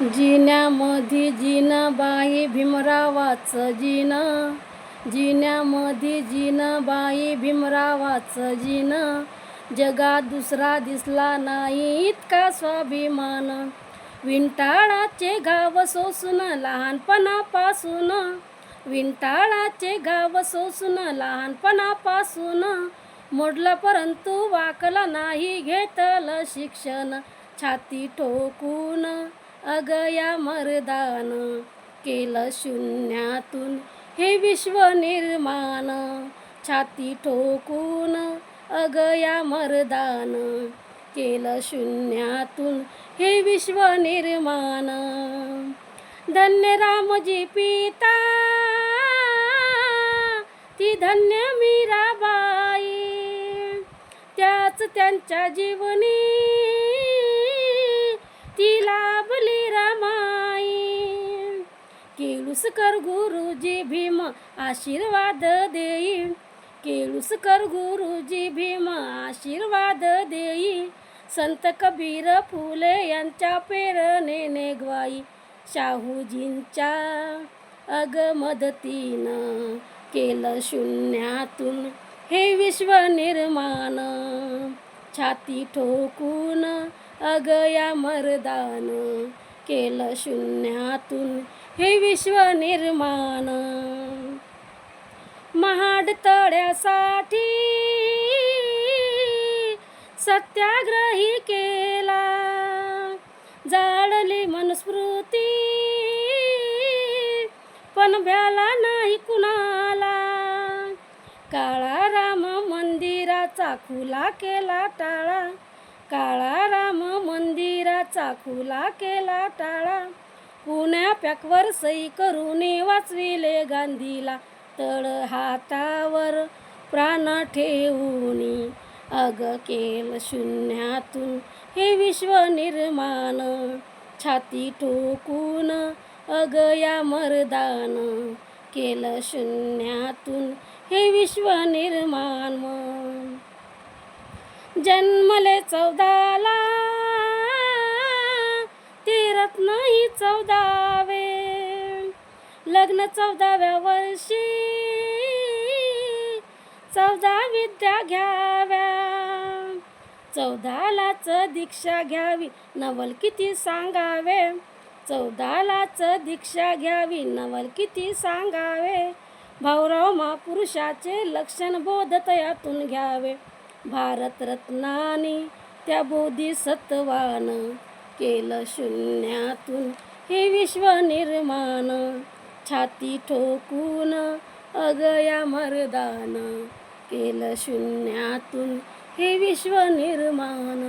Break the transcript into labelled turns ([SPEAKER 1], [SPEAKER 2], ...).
[SPEAKER 1] जिन्यामध्ये जिनाबाई भीमरावाचं जिन. जिन्यामधी जिनाबाई भीमरावाचं जिन. जगात दुसरा दिसला नाही इतका स्वाभिमान. विंटाळाचे गाव सोसून लहानपणापासून. विंटाळाचे गाव सोसून लहानपणापासून. मोडलं परंतु वाकला नाही घेतलं शिक्षण. छाती ठोकून अग या मर्दान केलं शून्यातून. हे विश्व निर्माण छाती ठोकून अग या मर्दान केलं शून्यातून. हे विश्व निर्माण धन्य रामजी पिता. ती धन्य मीराबाई. त्याच त्यांच्या जीवनी केळुसकर गुरुजी भीम आशीर्वाद देई केळुसकर गुरुजी भीम आशीर्वाद देई संत कबीर फुले यांच्या प्रेरणेने ग्वाई शाहूजींच्या अग मदतीनं केलं शून्यातून हे विश्व निर्माण. छाती ठोकून अग या मर्दान. केलं शून्यातून हे विश्व निर्माण. महाड तळ्यासाठी सत्याग्रही केला. जाळली मनुस्मृती पण भ्याला नाही कुणाला. काळा राम मंदिराचा खुला केला टाळा. काळा राम मंदिराचा खुला केला टाळा. पुण्या पॅकवर सई करून वाचविले गांधीला तळ हातावर प्राण ठेवून. अग केल शून्यातून हे विश्व निर्माण. छाती ठोकून अग या मर्दान. केलं शून्यातून हे विश्व निर्माण. जन्मले चौदाला. ते रत्नही चौदावे. लग्न चौदाव्या वर्षी. चौदा विद्या घ्याव्या. चौदालाच दीक्षा घ्यावी नवल किती सांगावे. चौदालाच दीक्षा घ्यावी नवल किती सांगावे. भाऊराव महापुरुषाचे लक्षण बोधतयातून घ्यावे. भारतरत्नाने त्या बोधिसत्वान केलं शून्यातून हे विश्व निर्माण. छाती ठोकून अगया मर्दान केलं शून्यातून हे विश्व निर्माण.